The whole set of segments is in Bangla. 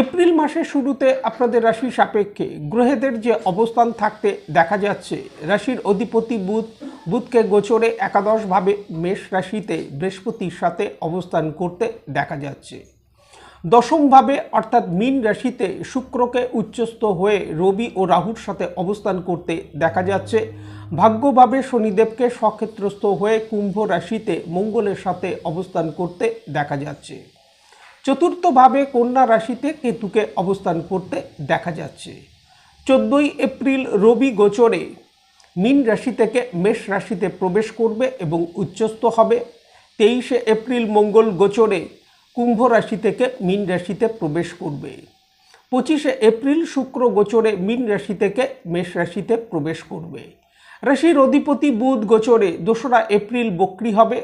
এপ্রিল মাসের শুরুতে আপনাদের রাশি সাপেক্ষে গ্রহেদের যে অবস্থান থাকতে দেখা যাচ্ছে, রাশির অধিপতি বুধ, বুধকে গোচরে একাদশভাবে মেষ রাশিতে বৃহস্পতির সাথে অবস্থান করতে দেখা যাচ্ছে। দশমভাবে অর্থাৎ মীন রাশিতে শুক্রকে উচ্চস্থ হয়ে রবি ও রাহুর সাথে অবস্থান করতে দেখা যাচ্ছে। ভাগ্যভাবে শনিদেবকে সক্ষেত্রস্থ হয়ে কুম্ভ রাশিতে মঙ্গলের সাথে অবস্থান করতে দেখা যাচ্ছে। চতুর্থভাবে কন্যা রাশিতে কেতুকে অবস্থান করতে দেখা যাচ্ছে। চোদ্দোই এপ্রিল রবি গোচরে মীন রাশি থেকে মেষ রাশিতে প্রবেশ করবে এবং উচ্চস্থ হবে। তেইশে এপ্রিল মঙ্গল গোচরে কুম্ভ রাশি থেকে মীন রাশিতে প্রবেশ করবে। পঁচিশে এপ্রিল শুক্র গোচরে মীন রাশি থেকে মেষ রাশিতে প্রবেশ করবে। রাশির অধিপতি বুধ গোচরে দোসরা এপ্রিল বক্রি হবে।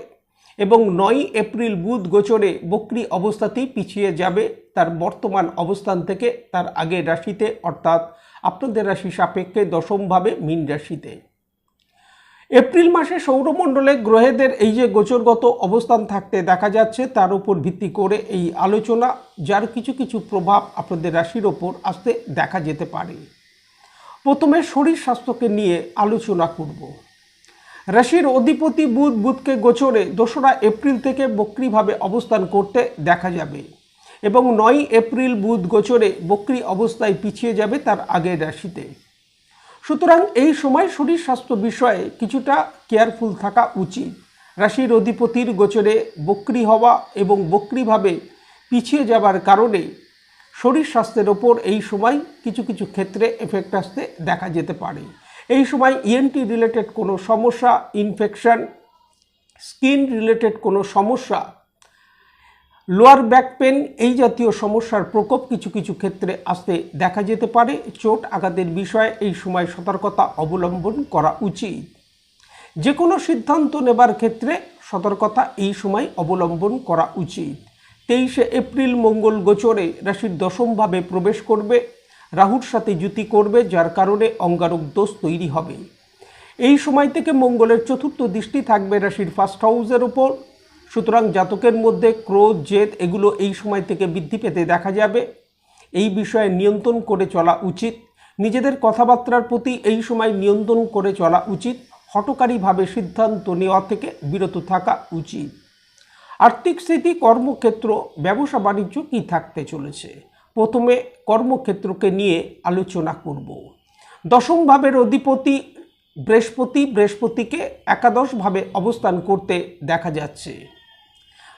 এবং নয় এপ্রিল বুধ গোচরে বক্রি অবস্থাতেই পিছিয়ে যাবে তার বর্তমান অবস্থান থেকে তার আগের রাশিতে, অর্থাৎ আপনাদের রাশি সাপেক্ষে দশমভাবে মীন রাশিতে। এপ্রিল মাসে সৌরমণ্ডলে গ্রহেদের এই যে গোচরগত অবস্থান থাকতে দেখা যাচ্ছে, তার উপর ভিত্তি করে এই আলোচনা, যার কিছু কিছু প্রভাব আপনাদের রাশির ওপর আসতে দেখা যেতে পারে। প্রথমে শরীর স্বাস্থ্যকে নিয়ে আলোচনা করব। রাশির অধিপতি বুধ বুধকে গোচরে দোসরা এপ্রিল থেকে বক্রিভাবে অবস্থান করতে দেখা যাবে এবং নয় এপ্রিল বুধ গোচরে বক্রি অবস্থায় পিছিয়ে যাবে তার আগের রাশিতে। সুতরাং এই সময় শরীর স্বাস্থ্য বিষয়ে কিছুটা কেয়ারফুল থাকা উচিত। রাশির অধিপতির গোচরে বক্রি হওয়া এবং বক্রিভাবে পিছিয়ে যাবার কারণে শরীর স্বাস্থ্যের ওপর এই সময় কিছু কিছু ক্ষেত্রে এফেক্ট আসতে দেখা যেতে পারে। এই সময় ইএনটি রিলেটেড কোনো সমস্যা ইনফেকশন স্কিন রিলেটেড কোনো সমস্যা লোয়ার ব্যাক পেন এই জাতীয় সমস্যার প্রকোপ কিছু কিছু ক্ষেত্রে আসতে দেখা যেতে পারে। চোট আঘাতের বিষয়ে এই সময় সতর্কতা অবলম্বন করা উচিত। যে কোনো সিদ্ধান্ত নেবার ক্ষেত্রে সতর্কতা এই সময় অবলম্বন করা উচিত। তেইশে এপ্রিল মঙ্গল গোচরে রাশির দশমভাবে প্রবেশ করবে। রাহুর সাথে জুতি করবে, যার কারণে অঙ্গারক দোষ তৈরি হবে। এই সময় থেকে মঙ্গলের চতুর্থ দৃষ্টি থাকবে রাশির ফার্স্ট হাউসের ওপর সুতরাং জাতকের মধ্যে ক্রোধ, জেদ এগুলো এই সময় থেকে বৃদ্ধি পেতে দেখা যাবে। এই বিষয়ে নিয়ন্ত্রণ করে চলা উচিত। নিজেদের কথাবার্তার প্রতি এই সময় নিয়ন্ত্রণ করে চলা উচিত। হটকারীভাবে সিদ্ধান্ত নেওয়া থেকে বিরত থাকা উচিত। আর্থিক স্থিতি কর্মক্ষেত্র, ব্যবসা, বাণিজ্য কী থাকতে চলেছে? প্রথমে কর্মক্ষেত্রকে নিয়ে আলোচনা করব। দশম ভাবের অধিপতি বৃহস্পতি, বৃহস্পতিকে একাদশভাবে অবস্থান করতে দেখা যাচ্ছে।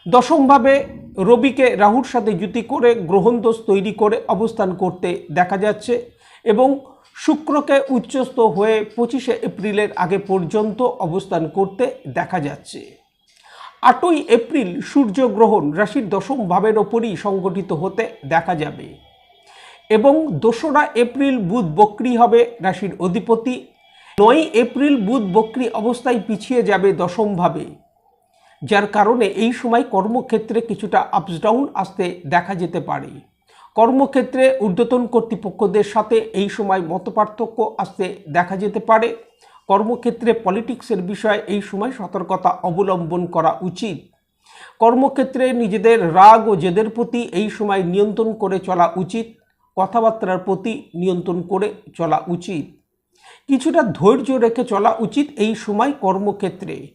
দশমভাবে রবিকে রাহুর সাথে জুতি করে গ্রহণদোষ তৈরি করে অবস্থান করতে দেখা যাচ্ছে এবং শুক্রকে উচ্চস্থ হয়ে পঁচিশে এপ্রিলের আগে পর্যন্ত অবস্থান করতে দেখা যাচ্ছে। আটই এপ্রিল সূর্যগ্রহণ রাশির দশম ভাবের ওপরই সংগঠিত হতে দেখা যাবে। এবং দোসরা এপ্রিল বুধ বক্রি হবে রাশির অধিপতি। নয় এপ্রিল বুধ বক্রি অবস্থায় পিছিয়ে যাবে দশমভাবে যার কারণে এই সময় কর্মক্ষেত্রে কিছুটা আপস ডাউন আসতে দেখা যেতে পারে। কর্মক্ষেত্রে ঊর্ধ্বতন কর্তৃপক্ষদের সাথে এই সময় মতপার্থক্য আসতে দেখা যেতে পারে। কর্মক্ষেত্রে পলিটিক্সের বিষয়ে এই সময় সতর্কতা অবলম্বন করা উচিত। কর্মক্ষেত্রে নিজেদের রাগ ও জেদের প্রতি এই সময় নিয়ন্ত্রণ করে চলা উচিত। কথাবার্তার প্রতি নিয়ন্ত্রণ করে চলা উচিত। কিছুটা ধৈর্য রেখে চলা উচিত এই সময় কর্মক্ষেত্রে।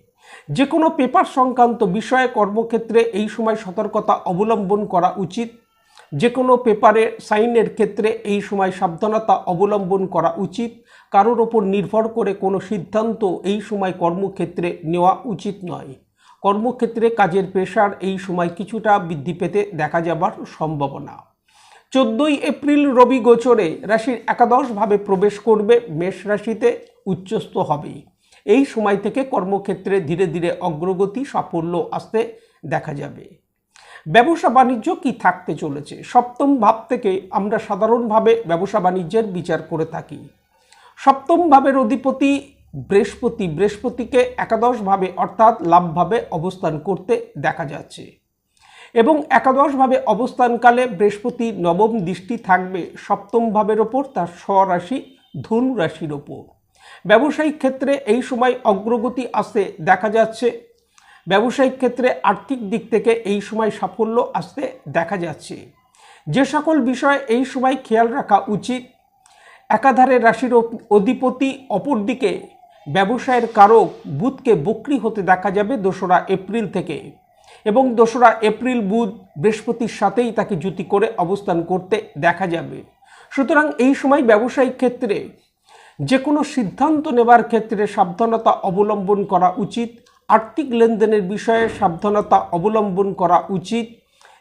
যে কোনো পেপার সংক্রান্ত বিষয়ে কর্মক্ষেত্রে এই সময় সতর্কতা অবলম্বন করা উচিত। যে কোনো পেপারে সাইনের ক্ষেত্রে এই সময় সাবধানতা অবলম্বন করা উচিত। কারোর ওপর নির্ভর করে কোনো সিদ্ধান্ত এই সময় কর্মক্ষেত্রে নেওয়া উচিত নয়। কর্মক্ষেত্রে কাজের প্রেশার এই সময় কিছুটা বৃদ্ধি পেতে দেখা যাবার সম্ভাবনা। চোদ্দই এপ্রিল রবি গোচরে রাশির একাদশভাবে প্রবেশ করবে মেষ রাশিতে উচ্চস্থ হবে। এই সময় থেকে কর্মক্ষেত্রে ধীরে ধীরে অগ্রগতি সাফল্য আসতে দেখা যাবে। ব্যবসা বাণিজ্য কি থাকতে চলেছে? সপ্তম ভাব থেকে আমরা সাধারণভাবে ব্যবসা বাণিজ্যের বিচার করে থাকি। সপ্তম ভাবের অধিপতি বৃহস্পতি। বৃহস্পতিকে একাদশভাবে অর্থাৎ লাভভাবে অবস্থান করতে দেখা যাচ্ছে। এবং একাদশভাবে অবস্থানকালে বৃহস্পতি নবম দৃষ্টি থাকবে সপ্তম ভাবের ওপর, তার স্বরাশি ধনু রাশির ওপর। ব্যবসায়িক ক্ষেত্রে এই সময় অগ্রগতি আসতে দেখা যাচ্ছে ব্যবসায়িক ক্ষেত্রে আর্থিক দিক থেকে এই সময় সাফল্য আসতে দেখা যাচ্ছে। যে সকল বিষয়ে এই সময় খেয়াল রাখা উচিত। একাধারে রাশির অধিপতি অপরদিকে ব্যবসায়ের কারক বুধকে বক্রি হতে দেখা যাবে দোসরা এপ্রিল থেকে এবং দোসরা এপ্রিল বুধ বৃহস্পতির সাথেই তাকে জুতি করে অবস্থান করতে দেখা যাবে। সুতরাং এই সময় ব্যবসায়িক ক্ষেত্রে যে কোনো সিদ্ধান্ত নেবার ক্ষেত্রে সাবধানতা অবলম্বন করা উচিত। আর্থিক লেনদেনের বিষয়ে সাবধানতা অবলম্বন করা উচিত।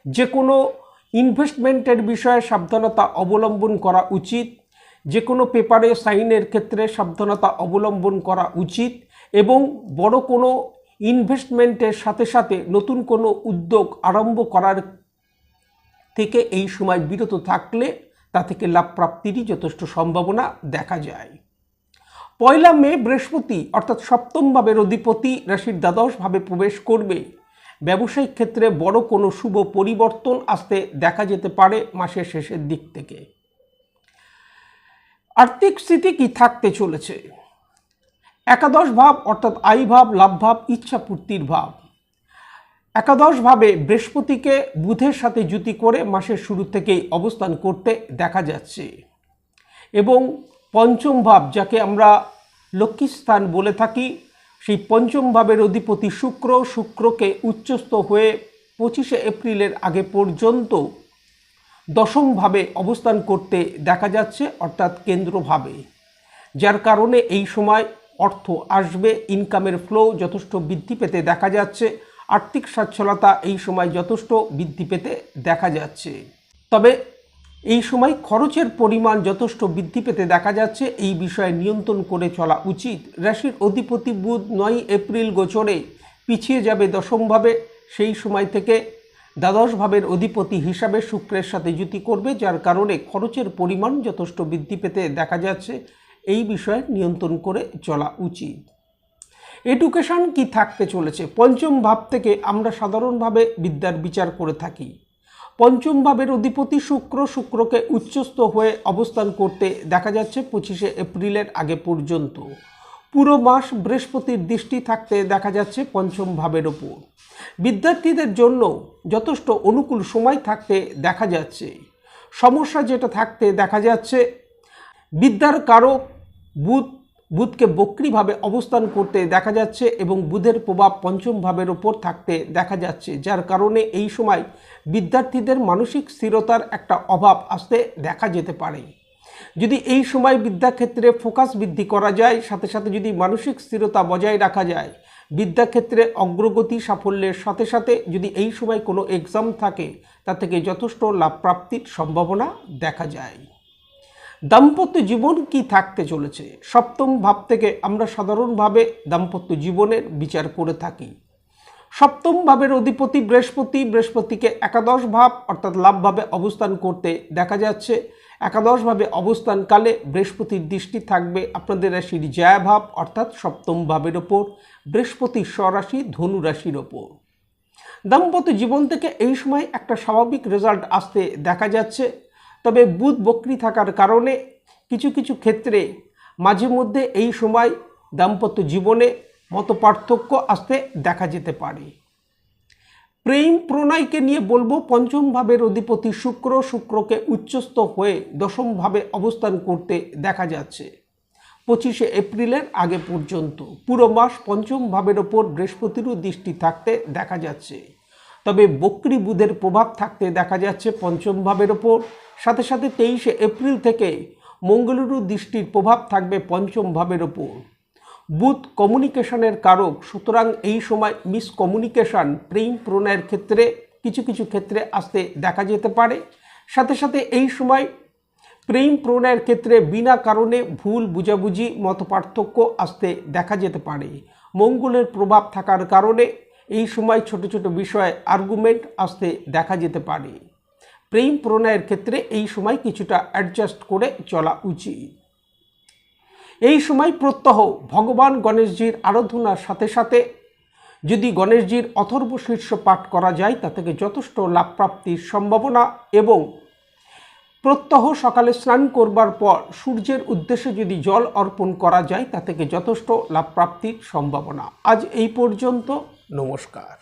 যে কোনো ইনভেস্টমেন্টের বিষয়ে সাবধানতা অবলম্বন করা উচিত। যে কোনো পেপারে সাইনের ক্ষেত্রে সাবধানতা অবলম্বন করা উচিত এবং বড় কোনো ইনভেস্টমেন্টের সাথে সাথে নতুন কোনো উদ্যোগ আরম্ভ করার থেকে এই সময় বিরত থাকলে তা থেকে লাভ প্রাপ্তিরই যথেষ্ট সম্ভাবনা দেখা যায়। পয়লা মে বৃহস্পতি, অর্থাৎ সপ্তম ভাবের অধিপতি রাশির দ্বাদশভাবে প্রবেশ করবে। ব্যবসায়িক ক্ষেত্রে বড় কোনো শুভ পরিবর্তন আসতে দেখা যেতে পারে মাসের শেষের দিক থেকে। আর্থিক স্থিতি কি থাকতে চলেছে? একাদশ ভাব, অর্থাৎ আই ভাব, লাভ ভাব, ইচ্ছা পূর্তির ভাব। একাদশভাবে বৃহস্পতিকে বুধের সাথে জুতি করে মাসের শুরু থেকেই অবস্থান করতে দেখা যাচ্ছে। এবং পঞ্চম ভাব, যাকে আমরা লক্ষ্মীস্থান বলে থাকি, সেই পঞ্চম ভাবের অধিপতি শুক্র, শুক্রকে উচ্চস্থ হয়ে পঁচিশে এপ্রিলের আগে পর্যন্ত দশমভাবে অবস্থান করতে দেখা যাচ্ছে, অর্থাৎ কেন্দ্রভাবে যার কারণে এই সময় অর্থ আসবে ইনকামের ফ্লো যথেষ্ট বৃদ্ধি পেতে দেখা যাচ্ছে, আর্থিক সচ্ছলতা এই সময় যথেষ্ট বৃদ্ধি পেতে দেখা যাচ্ছে। তবে এই সময় খরচের পরিমাণ যথেষ্ট বৃদ্ধি পেতে দেখা যাচ্ছে। এই বিষয়ে নিয়ন্ত্রণ করে চলা উচিত। রাশির অধিপতি বুধ নয় এপ্রিল গোচরে পিছিয়ে যাবে দশমভাবে। সেই সময় থেকে দ্বাদশ ভাবের অধিপতি হিসাবে শুক্রের সাথে যুতি করবে, যার কারণে খরচের পরিমাণ যথেষ্ট বৃদ্ধি পেতে দেখা যাচ্ছে। এই বিষয়ে নিয়ন্ত্রণ করে চলা উচিত। এডুকেশন কি থাকতে চলেছে? পঞ্চম ভাব থেকে আমরা সাধারণভাবে বিদ্যার বিচার করে থাকি। পঞ্চম ভাবের অধিপতি শুক্র শুক্রকে উচ্চস্থ হয়ে অবস্থান করতে দেখা যাচ্ছে পঁচিশে এপ্রিলের আগে পর্যন্ত। পুরো মাস বৃহস্পতির দৃষ্টি থাকতে দেখা যাচ্ছে পঞ্চম ভাবের ওপর। বিদ্যার্থীদের জন্য যথেষ্ট অনুকূল সময় থাকতে দেখা যাচ্ছে। সমস্যা যেটা থাকতে দেখা যাচ্ছে, বিদ্যার কারক, বুধ বুধকে বক্রিভাবে অবস্থান করতে দেখা যাচ্ছে এবং বুধের প্রভাব পঞ্চম ভাবের ওপর থাকতে দেখা যাচ্ছে, যার কারণে এই সময় বিদ্যার্থীদের মানসিক স্থিরতার একটা অভাব আসতে দেখা যেতে পারে। যদি এই সময় বিদ্যাক্ষেত্রে ফোকাস বৃদ্ধি করা যায়, সাথে সাথে যদি মানসিক স্থিরতা বজায় রাখা যায়, বিদ্যাক্ষেত্রে অগ্রগতি সাফল্যের সাথে সাথে যদি এই সময় কোনো এক্সাম থাকে তা থেকে যথেষ্ট লাভ প্রাপ্তির সম্ভাবনা দেখা যায়। দাম্পত্য জীবন কি থাকতে চলেছে? সপ্তম ভাব থেকে আমরা সাধারণভাবে দাম্পত্য জীবনের বিচার করে থাকি। সপ্তম ভাবের অধিপতি বৃহস্পতি, বৃহস্পতিকে একাদশ ভাব অর্থাৎ লাভভাবে অবস্থান করতে দেখা যাচ্ছে। একাদশভাবে অবস্থানকালে বৃহস্পতির দৃষ্টি থাকবে আপনাদের রাশির জয়াভাব অর্থাৎ সপ্তম ভাবের ওপর বৃহস্পতির স্বরাশি ধনু রাশির ওপর। দাম্পত্য জীবন থেকে এই সময় একটা স্বাভাবিক রেজাল্ট আসতে দেখা যাচ্ছে। তবে বুধ বক্রি থাকার কারণে কিছু কিছু ক্ষেত্রে মাঝে মধ্যে এই সময় দাম্পত্য জীবনে মত পার্থক্য আসতে দেখা যেতে পারে। প্রেম প্রণয়কে নিয়ে বলব, পঞ্চম ভাবের অধিপতি শুক্র, শুক্রকে উচ্চস্থ হয়ে দশম ভাবে অবস্থান করতে দেখা যাচ্ছে। পঁচিশে এপ্রিলের আগে পর্যন্ত। পুরো মাস পঞ্চম ভাবের ওপর বৃহস্পতিরও দৃষ্টি থাকতে দেখা যাচ্ছে। তবে বক্রি বুধের প্রভাব থাকতে দেখা যাচ্ছে পঞ্চম ভাবের ওপর। সাথে সাথে তেইশে এপ্রিল থেকে মঙ্গলুরু দৃষ্টির প্রভাব থাকবে পঞ্চম ভাবের ওপর। বুথ কমিউনিকেশনের কারক, সুতরাং এই সময় মিসকমিউনিকেশন, প্রেম প্রণয়ের ক্ষেত্রে, কিছু কিছু ক্ষেত্রে আসতে দেখা যেতে পারে। সাথে সাথে এই সময় প্রেম প্রণয়ের ক্ষেত্রে বিনা কারণে ভুল বুঝাবুঝি, মত পার্থক্য আসতে দেখা যেতে পারে। মঙ্গলের প্রভাব থাকার কারণে এই সময় ছোট ছোট বিষয়ে আর্গুমেন্ট আসতে দেখা যেতে পারে। প্রেম প্রণয়ের ক্ষেত্রে এই সময় কিছুটা অ্যাডজাস্ট করে চলা উচিত। এই সময় প্রত্যহ ভগবান গণেশজির আরাধনার সাথে সাথে যদি গণেশজির অথর্ব শীর্ষ পাঠ করা যায়, তা থেকে যথেষ্ট লাভ প্রাপ্তির সম্ভাবনা এবং প্রত্যহ সকালে স্নান করবার পর সূর্যের উদ্দেশ্যে যদি জল অর্পণ করা যায়, তা থেকে যথেষ্ট লাভ প্রাপ্তির সম্ভাবনা। আজ এই পর্যন্ত, নমস্কার।